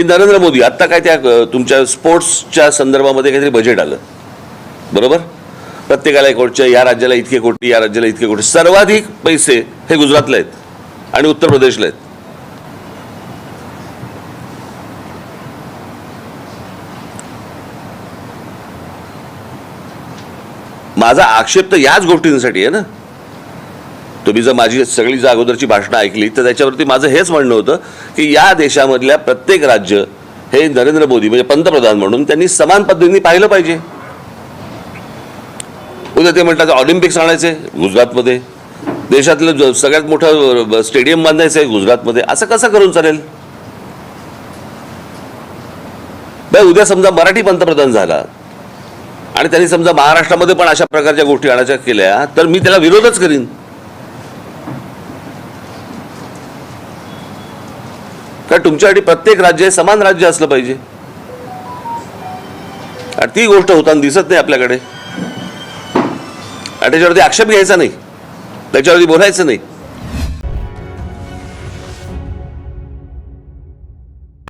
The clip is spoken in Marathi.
की नरेंद्र मोदी आत्ता काय त्या तुमच्या स्पोर्ट्सच्या संदर्भामध्ये काहीतरी बजेट आलं. बरोबर? प्रत्येकाला एक या राज्याला इतके कोटी या राज्याला इतके कोटी. सर्वाधिक पैसे हे गुजरातला आहेत आणि उत्तर प्रदेशला आहेत. माझा आक्षेप तर याच गोष्टींसाठी आहे ना. तुम्ही जर माझी सगळी जर अगोदरची भाषणं ऐकली तर त्याच्यावरती माझं हेच म्हणणं होतं की या देशामधल्या प्रत्येक राज्य हे नरेंद्र मोदी म्हणजे पंतप्रधान म्हणून त्यांनी समान पद्धतीने पाहिलं पाहिजे. उद्या ते म्हणतात ऑलिम्पिक्स आणायचे गुजरातमध्ये. देशातलं सगळ्यात मोठं स्टेडियम बांधायचं आहे गुजरातमध्ये. असं कसं करून चालेल? उद्या समजा मराठी पंतप्रधान झाला आणि त्यांनी समजा महाराष्ट्रामध्ये पण अशा प्रकारच्या गोष्टी आणायच्या केल्या तर मी त्याला विरोधच करीन. कारण तुमच्यासाठी प्रत्येक राज्य हे समान राज्य असलं पाहिजे. आणि ती गोष्ट होताना दिसत नाही आपल्याकडे. आणि त्याच्यावरती आक्षेप घ्यायचा नाही. त्याच्यावरती बोलायचं नाही.